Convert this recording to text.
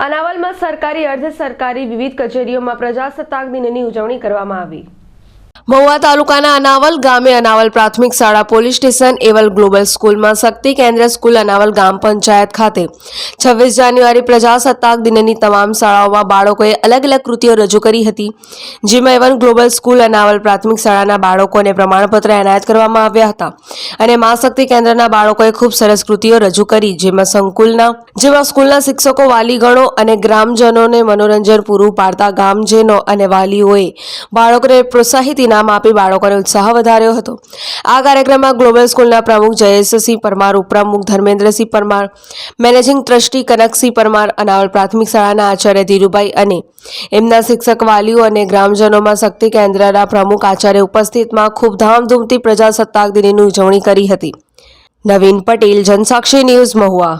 અનાવલમાં સરકારી અર્ધ સરકારી વિવિધ કચેરીઓમાં પ્રજાસત્તાક દિનની ઉજવણી કરવામાં આવી. મહુવા તાલુકાના અનાવલ ગામે અનાવલ પ્રાથમિક શાળા પોલીસ સ્ટેશન એવલ ગ્લોબલ સ્કૂલમાં શક્તિ કેન્દ્ર સ્કૂલ અનાવલ ગામ પંચાયત ખાતે છવ્વીસ જાન્યુઆરી પ્રજાસત્તાક દિનની તમામ શાળાઓમાં બાળકોએ અલગ અલગ કૃતિઓ રજૂ કરી હતી, જેમાં એવન ગ્લોબલ સ્કૂલ અનાવલ પ્રાથમિક શાળાના બાળકોને પ્રમાણપત્ર એનાયત કરવામાં આવ્યા હતા અને મા શક્તિ કેન્દ્રના બાળકોએ ખૂબ સરસ કૃતિઓ રજૂ કરી, જેમાં સંકુલના, જેમાં સ્કૂલના શિક્ષકો, વાલીગણો અને ગ્રામજનોને મનોરંજન પૂરું પાડતા ગામજનો અને વાલીઓએ બાળકોને પ્રોત્સાહિત ઇનામ આપી બાળકોને ઉત્સાહ વધાર્યો હતો. આ કાર્યક્રમમાં ગ્લોબલ સ્કૂલના પ્રમુખ જયેશસિંહ પરમાર, ઉપપ્રમુખ ધર્મેન્દ્રસિંહ પરમાર, મેનેજિંગ ટ્રસ્ટી કનકસિંહ પરમાર, અનાવલ પ્રાથમિક શાળાના આચાર્ય ધીરુભાઈ અને એમના શિક્ષક વાલીઓ અને ગ્રામજનોમાં શક્તિ કેન્દ્રના પ્રમુખ આચાર્ય ઉપસ્થિતમાં ખૂબ ધામધૂમથી પ્રજાસત્તાક દિનની ઉજવણી કરી હતી. નવીન પટેલ, જનસાક્ષી ન્યૂઝ મહુવા.